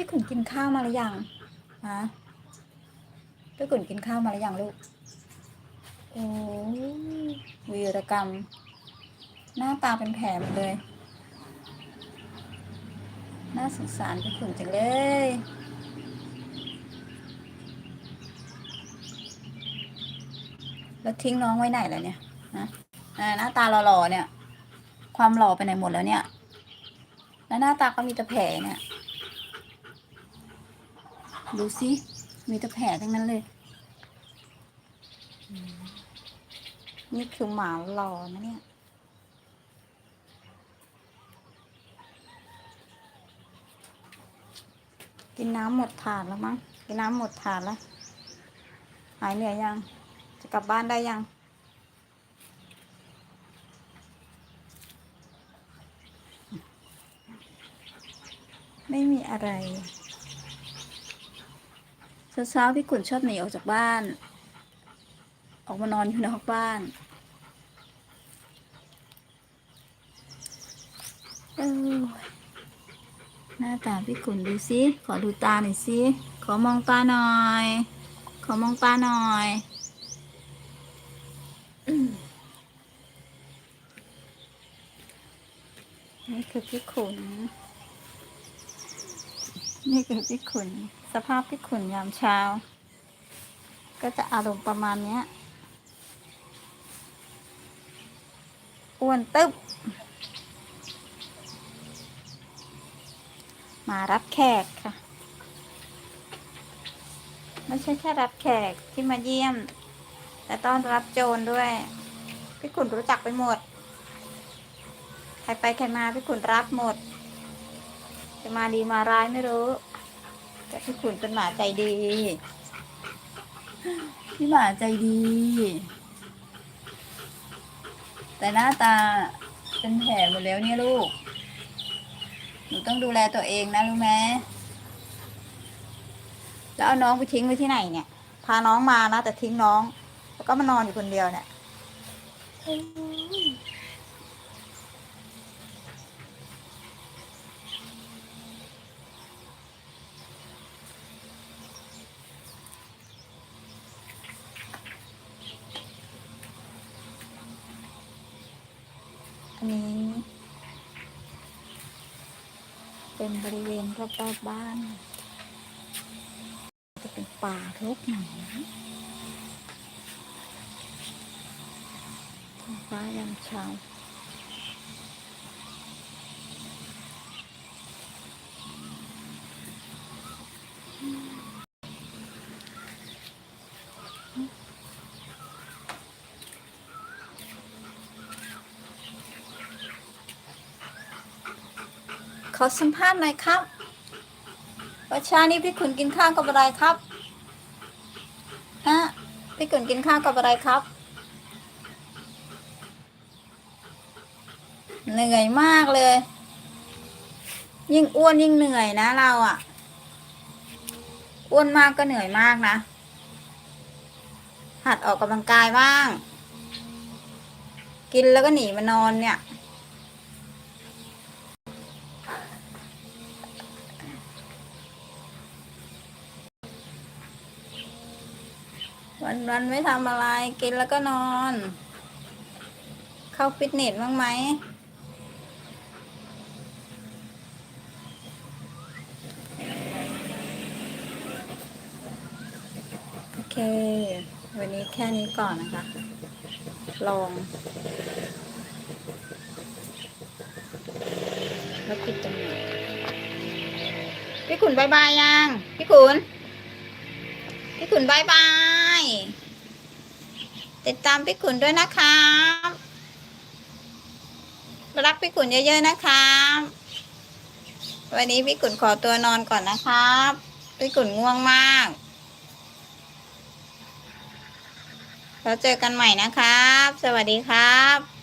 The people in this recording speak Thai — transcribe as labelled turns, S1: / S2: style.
S1: พี่ขุนกินข้าวมาหรือยังฮะพี่ขุนกินข้าวมาหรือยังลูกโอ้วีรกรรม หน้าตาเป็นแผลหมดเลย น่าสงสารพี่ขุนจังเลยแล้วทิ้งน้องไว้ไหนแล้วเนี่ยนะหน้าตาหล่อๆเนี่ย ความหล่อไปไหนหมดแล้วเนี่ย แล้วหน้าตาก็มีแต่แผลเนี่ย ดูสิมีแต่แผลทั้งนั้นเลย นี่คือหมาหล่อนะเนี่ย กินน้ำหมดถาดแล้วมั้ง กินน้ำหมดถาดแล้ว หายเหนื่อยยัง จะกลับบ้านได้ยังไม่มีอะไร เช้าๆพี่ขุนชอบหนีออกจากบ้าน ออกมานอนอยู่นอกบ้านเออหน้าตาพี่ขุนดูสิ ขอดูตาหน่อยสิ ขอมองตาหน่อย ขอมองตาหน่อยนี่คือพี่ขุน นี่คือพี่ขุนสภาพพี่ขุนยามเช้า ก็จะอารมณ์ประมาณเนี้ยอ้วนตึบมารับแขกค่ะ ไม่ใช่แค่รับแขกที่มาเยี่ยม แต่ต้อนรับโจรด้วย พี่ขุนรู้จักไปหมด ใครไปใครมาพี่ขุนรับหมด จะมาดีมาร้ายไม่รู้ แต่พี่ขุนเป็นหมาใจดี พี่หมาใจดี แต่หน้าตาเป็นแผลหมดแล้วเนี่ยลูก หนูต้องดูแลตัวเองนะรู้ไหมแล้วเอาน้องไปทิ้งไว้ที่ไหนเนี่ย พาน้องมานะแต่ทิ้งน้อง แล้วก็มานอนอยู่คนเดียวเนี่ย อันนี้ เป็นบริเวณรอบๆบ้าน จะเป็นป่ารกหน่อยนะท้องฟ้ายามเช้า ขอสัมภาษณ์หน่อยครับว่าเช้านี้พี่ขุนกินข้าวกับอะไรครับฮะพี่ขุนกินข้าวกับอะไรครับ เหนื่อยมากเลย ยิ่งอ้วนยิ่งเหนื่อยนะเราอะอ้วนมากก็เหนื่อยมากนะ หัดออกกำลังกายบ้าง กินแล้วก็หนีมานอนเนี่ย วันวันไม่ทำอะไรกินแล้วก็นอน เข้าฟิตเนสบ้างไหมโอเค วันนี้แค่นี้ก่อนนะคะ ลอง แล้วปิดตรงนี้พี่ขุนบายบายยัง พี่ขุน พี่ขุนบายบาย ติดตามพี่ขุนด้วยนะครับรักพี่ขุนเยอะๆนะครับวันนี้พี่ขุนขอตัวนอนก่อนนะครับ พี่ขุนง่วงมากแล้วเจอกันใหม่นะครับ สวัสดีครับ